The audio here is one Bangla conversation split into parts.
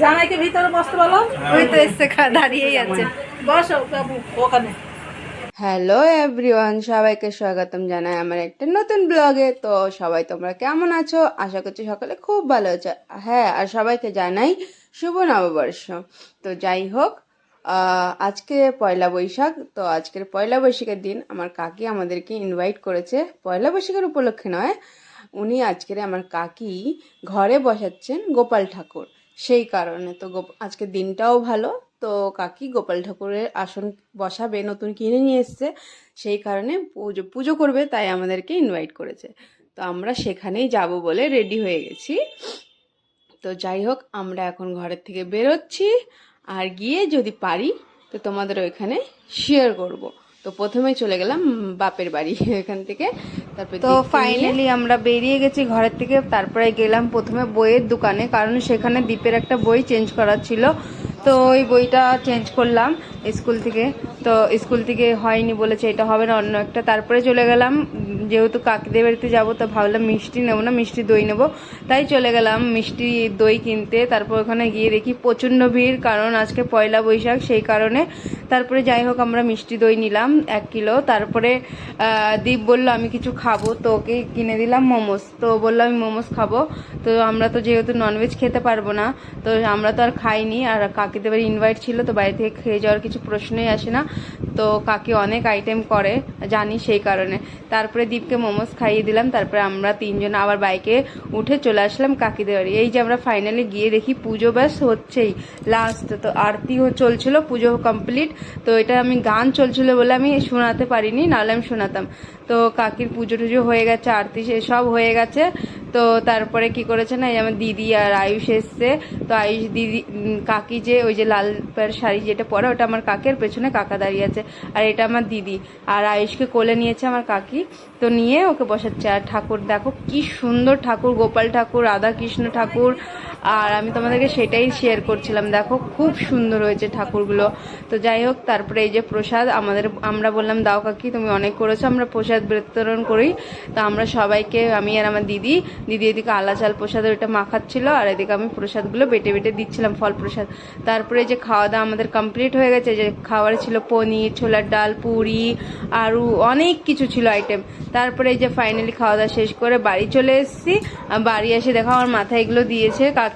জামাইকে ভিতরে বসতে বলো ওই তো এসছে দাঁড়িয়েই আছে। বসো বাবু ওখানে। হ্যালো এভরিওয়ান সবাইকে স্বাগতম জানাই আমার একটা নতুন ব্লগে। তো সবাই তোমরা কেমন আছো? আশা করছি সকালে খুব ভালো আছো। হ্যাঁ আর সবাইকে জানাই শুভ নববর্ষ। তো যাই হোক আহ, আজকে পয়লা বৈশাখ। তো আজকের পয়লা বৈশাখের দিন আমার কাকি আমাদেরকে ইনভাইট করেছে। পয়লা বৈশাখের উপলক্ষে নয় উনি আজকের আমার কাকি ঘরে বসাচ্ছেন গোপাল ঠাকুর। সেই কারণে তো গোপ আজকের দিনটাও ভালো, তো কাকি গোপাল ঠাকুরের আসন বসাবে, নতুন কিনে নিয়ে এসছে। সেই কারণে পুজো পুজো করবে, তাই আমাদেরকে ইনভাইট করেছে। তো আমরা সেখানেই যাব বলে রেডি হয়ে গেছি। তো যাই হোক, আমরা এখন ঘরের থেকে বেরোচ্ছি। আর গিয়ে যদি পারি, তো তোমাদের ওইখানে শেয়ার করব। তো প্রথমে চলে গেলাম বাপের বাড়ি এখান থেকে। তারপরে তো ফাইনালি আমরা বেরিয়ে গেছি ঘরের থেকে তারপরে গেলাম প্রথমে বইয়ের দোকানে কারণ সেখানে দ্বীপের একটা বই চেঞ্জ করার ছিল। তো ওই বইটা চেঞ্জ করলাম স্কুল থেকে। তো স্কুল থেকে হয়নি বলেছে এটা হবে না, অন্য একটা। তারপরে চলে গেলাম, যেহেতু কাকিদের বাড়িতে যাব, তো ভাবলাম মিষ্টি নেব না, মিষ্টি দই নেব। তাই চলে গেলাম মিষ্টি দই কিনতে। তারপর ওখানে গিয়ে দেখি প্রচণ্ড ভিড়, কারণ আজকে পয়লা বৈশাখ সেই কারণে। তারপরে যাই হোক, আমরা মিষ্টি দই নিলাম এক কিলো। তারপরে দীপ বলল, আমি কিছু খাব। তো ওকে কিনে দিলাম মোমোস। তো বলল, আমি মোমোস খাব। তো আমরা তো যেহেতু ননভেজ খেতে পারব না, তো আমরা তো আর খাইনি। আর কাকিদের ইনভাইট ছিল, তো বাড়ি থেকে খেয়ে যাওয়ার কিছু প্রশ্নই আসে না। তো কাকি অনেক আইটেম করে, জানি সেই কারণে। তারপরে দীপকে মোমোস খাইয়ে দিলাম, তারপরে আমরা তিনজন আবার বাইকে উঠে চলে আসলাম কাকিদের বাড়ি। এই যে আমরা ফাইনালি গিয়ে দেখি পুজো ব্যাস হচ্ছেই লাস্ট তো আরতি চলছিল, পুজো কমপ্লিট তো এটা আমি গান চলছিল বলে আমি শোনাতে পারিনি, নাহলে আমি শোনাতাম। তো কাকির পুজো টুজো হয়ে গেছে, আরতি সব হয়ে গেছে। তো তারপরে কি করেছে না, এই আমার দিদি আর আয়ুষ এসছে। তো আয়ুষ দিদি কাকি যে, ওই যে লাল শাড়ি যেটা পরে, ওটা আমার কাকের পেছনে কাকা দাঁড়িয়ে আছে। আর এটা আমার দিদি। আর আয়ুষকে কোলে নিয়েছে আমার কাকি। তো নিয়ে ওকে বসাচ্ছে। আর ঠাকুর, দেখো কি সুন্দর ঠাকুর, গোপাল ঠাকুর, রাধাকৃষ্ণ ঠাকুর আর আমি তোমাদেরকে সেটাই শেয়ার করছিলাম। দেখো, খুব সুন্দর হয়েছে ঠাকুরগুলো। তো যাই হোক, তারপরে এই যে প্রসাদ, আমাদের, আমরা বললাম, দাও কাকি, তুমি অনেক করেছ, আমরা প্রসাদ বিতরণ করি। তো আমরা সবাইকে, আমি আর আমার দিদি দিদি এদিকে আলা চাল প্রসাদ ওইটা মাখাচ্ছিল, আর এদিকে আমি প্রসাদগুলো বেটে বেটে দিচ্ছিলাম, ফল প্রসাদ। তারপরে যে খাওয়া দাওয়া আমাদের কমপ্লিট হয়ে গেছে, যে খাবার ছিল পনির, ছোলার ডাল, পুরি আরও অনেক কিছু ছিল আইটেম তারপরে এই যে ফাইনালি খাওয়া দাওয়া শেষ করে বাড়ি চলে এসেছি। বাড়ি এসে দেখো, আমার মাথায় এগুলো দিয়েছে, কাকি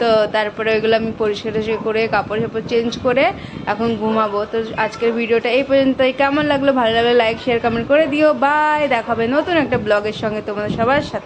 তো তারপরে ওইগুলো আমি পরিষ্কার টরিষ্কার করে, কাপড় চাপড় চেঞ্জ করে এখন ঘুমাবো। তো আজকের ভিডিওটা এই পর্যন্তই। কেমন লাগল? ভালো লাগলে লাইক শেয়ার কমেন্ট করে দিও। বাই দেখাবে নতুন একটা ব্লগের সঙ্গে তোমাদের সবার সাথে।